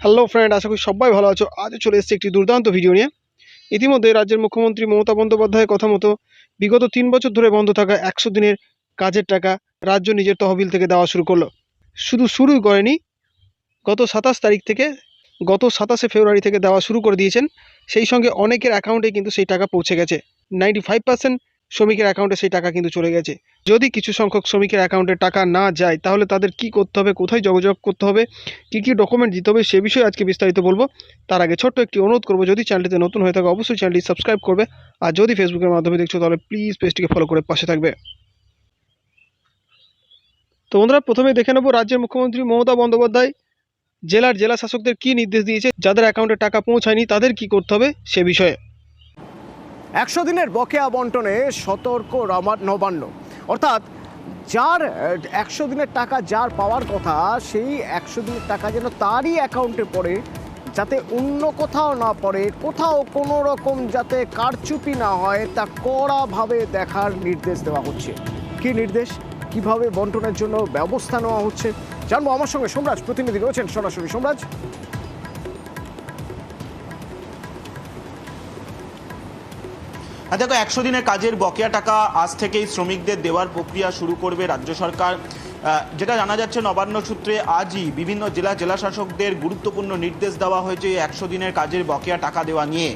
Hello friend আশা করি সবাই ভালো আছো। আজ চলে এসেছে একটি দুর্দান্ত ভিডিও নিয়ে। ইতিমধ্যে রাজ্যের মুখ্যমন্ত্রী মমতা বন্দ্যোপাধ্যায়ের কথা মতো বিগত তিন বছর ধরে বন্ধ থাকা একশো দিনের কাজের টাকা রাজ্য নিজের তহবিল থেকে দেওয়া শুরু করল। শুধু শুরুই করেনি, গত সাতাশ তারিখ থেকে, গত সাতাশে ফেব্রুয়ারি থেকে দেওয়া শুরু করে দিয়েছেন। সেই সঙ্গে অনেকের অ্যাকাউন্টে কিন্তু সেই টাকা পৌঁছে গেছে। নাইনটি ফাইভ পার্সেন্ট শ্রমিকের অ্যাকাউন্টে সেই টাকা কিন্তু চলে গেছে। যদি কিছু সংখ্যক শ্রমিকের অ্যাকাউন্টে টাকা না যায়, তাহলে তাদের কি করতে হবে, কোথায় যোগাযোগ করতে হবে, কী কী ডকুমেন্ট দিতে হবে, সে বিষয়ে আজকে বিস্তারিত বলব। তার আগে ছোট্ট একটি অনুরোধ করব, যদি চ্যানেলটিতে নতুন হয়ে থাকে, অবশ্যই চ্যানেলটি সাবস্ক্রাইব করবে। আর যদি ফেসবুকের মাধ্যমে দেখছ, তাহলে প্লিজ পেজটিকে ফলো করে পাশে থাকবে। তো বন্ধুরা, প্রথমে দেখে নেব রাজ্যের মুখ্যমন্ত্রী মমতা বন্দ্যোপাধ্যায়, জেলার জেলা শাসকদের কি নির্দেশ দিয়েছে, যাদের অ্যাকাউন্টে টাকা পৌঁছায়নি, তাদের কি করতে হবে, সে বিষয়ে। একশো দিনের বকেয়া বন্টনে সতর্ক নবান্ন। অর্থাৎ যার একশো দিনের টাকা যার পাওয়ার কথা, সেই একশো দিনের টাকা যেন তারই অ্যাকাউন্টে পড়ে, যাতে অন্য কোথাও না পড়ে, কোথাও কোনো রকম যাতে কারচুপি না হয়, তা কড়াভাবে দেখার নির্দেশ দেওয়া হচ্ছে। কি নির্দেশ? কীভাবে বন্টনের জন্য ব্যবস্থা নেওয়া হচ্ছে? জানব আমার সঙ্গে। সোমরাজ প্রতিনিধি রয়েছেন সরাসরি। সোমরাজ? দেখো একশো দিনের কাজের বকেয়া টাকা আজ থেকেই শ্রমিকদের দেওয়ার প্রক্রিয়া শুরু করবে রাজ্য সরকার। যেটা জানা যাচ্ছে, নবান্ন সূত্রে আজই বিভিন্ন জেলা জেলাশাসকদের গুরুত্বপূর্ণ নির্দেশ দেওয়া হয়েছে একশো দিনের কাজের বকেয়া টাকা দেওয়া নিয়ে।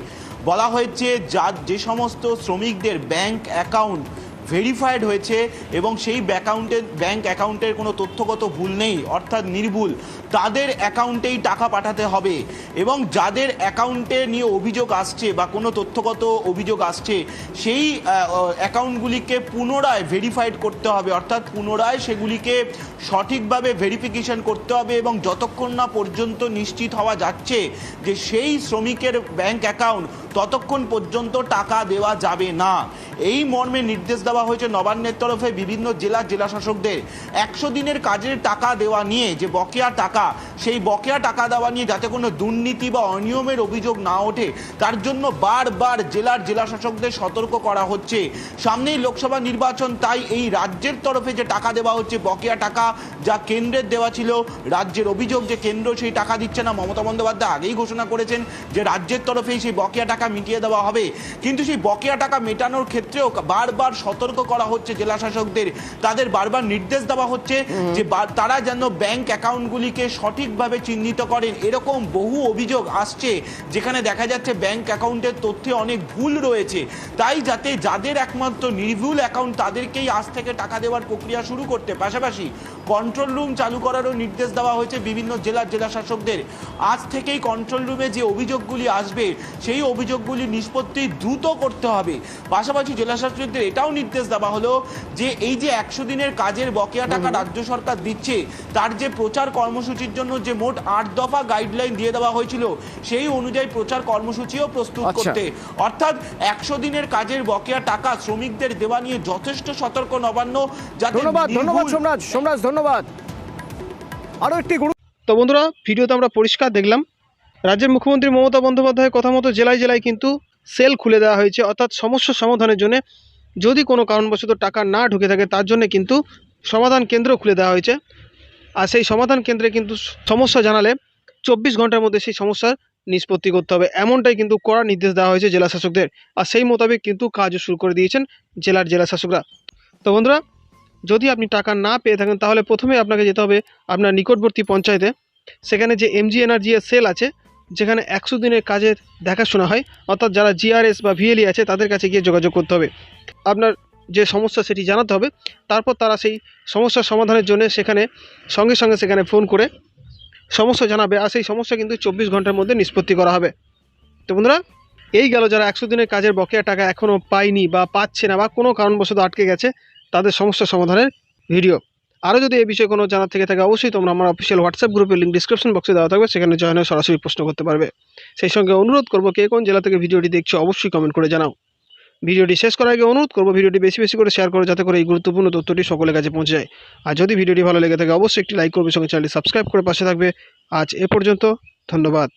বলা হয়েছে, যা যে সমস্ত শ্রমিকদের ব্যাংক অ্যাকাউন্ট ভেরিফাইড হয়েছে এবং সেই অ্যাকাউন্টের ব্যাংক অ্যাকাউন্টের কোনো তথ্যগত ভুল নেই, অর্থাৎ নির্ভুল। তাদের অ্যাকাউন্টেই টাকা পাঠাতে হবে এবং যাদের অ্যাকাউন্টে নিয়ে অভিযোগ আসছে বা কোনো তথ্যগত অভিযোগ আসছে, সেই অ্যাকাউন্টগুলিকে পুনরায় ভেরিফাইড করতে হবে, অর্থাৎ পুনরায় সেগুলিকে সঠিকভাবে ভেরিফিকেশন করতে হবে এবং যতক্ষণ না পর্যন্ত নিশ্চিত হওয়া যাচ্ছে যে সেই শ্রমিকের ব্যাংক অ্যাকাউন্ট ততক্ষণ পর্যন্ত টাকা দেওয়া যাবে না। এই মর্মে নির্দেশ দেওয়া হয়েছে নবান্নের তরফে বিভিন্ন জেলা জেলা শাসকদের একশো দিনের কাজের টাকা দেওয়া নিয়ে যে বকেয়া টাকা, সেই বকেয়া টাকা দেওয়া নিয়ে যাতে কোনো দুর্নীতি বা অনিয়মের অভিযোগ না ওঠে, তার জন্য বারবার জেলার জেলা শাসকদের সতর্ক করা হচ্ছে। সামনেই লোকসভা নির্বাচন, তাই এই রাজ্যের তরফে যে টাকা দেওয়া হচ্ছে, বকেয়া টাকা যা কেন্দ্রের দেওয়া ছিল, রাজ্যের অভিযোগ যে কেন্দ্র সেই টাকা দিচ্ছে না, মমতা বন্দ্যোপাধ্যায় আগেই ঘোষণা করেছেন যে রাজ্যের তরফেই সেই বকেয়া টাকা মিটিয়ে দেওয়া হবে। কিন্তু সেই বকেয়া টাকা মেটানোর ক্ষেত্রেও বারবার সতর্ক করা হচ্ছে জেলা শাসকদের তাদের বারবার নির্দেশ দেওয়া হচ্ছে যে তারা যেন ব্যাংক অ্যাকাউন্টগুলিকে সঠিকভাবে চিহ্নিত করেন। এরকম বহু অভিযোগ আসছে যেখানে দেখা যাচ্ছে ব্যাংক অ্যাকাউন্টের তথ্যে অনেক ভুল রয়েছে। তাই যাতে যাদের একমাত্র নির্ভুল অ্যাকাউন্ট তাদেরকেই আজ থেকে টাকা দেওয়ার প্রক্রিয়া শুরু করতে। পাশাপাশি কন্ট্রোল রুম চালু করারও নির্দেশ দেওয়া হয়েছে বিভিন্ন জেলার জেলা শাসকদের আজ থেকেই কন্ট্রোল রুমে যে অভিযোগগুলি আসবে সেই অভিযোগগুলি নিষ্পত্তি দ্রুত করতে হবে। পাশাপাশি জেলা শাসকদের এটাও নির্দেশ দেওয়া হলো যে এই যে একশো দিনের কাজের বকেয়া টাকা রাজ্য সরকার দিচ্ছে তার যে প্রচার কর্মসূচির জন্য যে মোট আট দফা গাইডলাইন দিয়ে দেওয়া হয়েছিল সেই অনুযায়ী প্রচার কর্মসূচিও প্রস্তুত আচ্ছা। করতে। অর্থাৎ একশো দিনের কাজের বকেয়া টাকা শ্রমিকদের দেওয়া নিয়ে যথেষ্ট সতর্ক নবান্ন যাতে ধন্যবাদ ধন্যবাদ সোমরাজ সোমরাজ ধন্যবাদ। আরও একটি গুরু তো বন্ধুরা ভিডিওতে আমরা পরিষ্কার দেখলাম। রাজ্যের মুখ্যমন্ত্রী মমতা বন্দ্যোপাধ্যায়ের কথা মতো জেলায় জেলায় কিন্তু সেল খুলে দেওয়া হয়েছে, অর্থাৎ সমস্যা সমাধানের জন্য যদি কোনো কারণবশত টাকা না ঢুকে থাকে, তার জন্য কিন্তু সমাধান কেন্দ্র খুলে দেওয়া হয়েছে। আর সেই সমাধান কেন্দ্রে কিন্তু সমস্যা জানালে চব্বিশ ঘণ্টার মধ্যে সেই সমস্যার নিষ্পত্তি করতে হবে। এমনটাই কিন্তু কড়া নির্দেশ দেওয়া হয়েছে জেলা শাসকদের আর সেই মোতাবেক কিন্তু কাজও শুরু করে দিয়েছেন জেলার জেলা শাসকরা তো বন্ধুরা, যদি আপনি টাকা না পেয়ে থাকেন, তাহলে প্রথমে আপনাকে যেতে হবে আপনার নিকটবর্তী পঞ্চায়েতে। সেখানে যে এমজি এনার্জি এর সেল আছে যেখানে একশো দিনের কাজের দেখাশোনা হয়, অর্থাৎ যারা জিআরএস বা ভিএলই আছে, তাদের কাছে গিয়ে যোগাযোগ করতে হবে। আপনার যে সমস্যা সেটি জানাতে হবে, তারপর তারা সেই সমস্যার সমাধানের জন্য সেখানে, সঙ্গে সঙ্গে সেখানে ফোন করে সমস্যা জানাবে, আর সেই সমস্যা কিন্তু চব্বিশ ঘণ্টার মধ্যে নিষ্পত্তি করা হবে। তো বন্ধুরা, এই গেল যারা একশো দিনের কাজের বকেয়া টাকা এখনও পায়নি বা পাচ্ছে না বা কোনো কারণবশত আটকে গেছে, তাদের সমস্যা সমাধানের ভিডিও। আরও যদি এই বিষয়ে কোনো জানার থেকে থাকে, অবশ্যই তোমরা আমার অফিসিয়াল হোয়াটসঅ্যাপ গ্রুপের লিঙ্ক ডিসক্রিপশন বক্সে দেওয়া থাকবে, সেখানে জয়েন হয়ে সরাসরি প্রশ্ন করতে পারবে। সেই সঙ্গে অনুরোধ করব, কে কোন জেলা থেকে ভিডিওটি দেখছ, অবশ্যই কমেন্ট করে জানাও। ভিডিওটি শেষ করার আগে অনুরোধ করব, ভিডিওটি বেশি বেশি করে শেয়ার করো, যাতে করে এই গুরুত্বপূর্ণ তথ্যটি সকলের কাছে পৌঁছে যায়। আর যদি ভিডিওটি ভালো লেগে থাকে, অবশ্যই একটি লাইক করবে, সঙ্গে চ্যানেলটি সাবস্ক্রাইব করে পাশে থাকবে। আজ এ পর্যন্ত, ধন্যবাদ।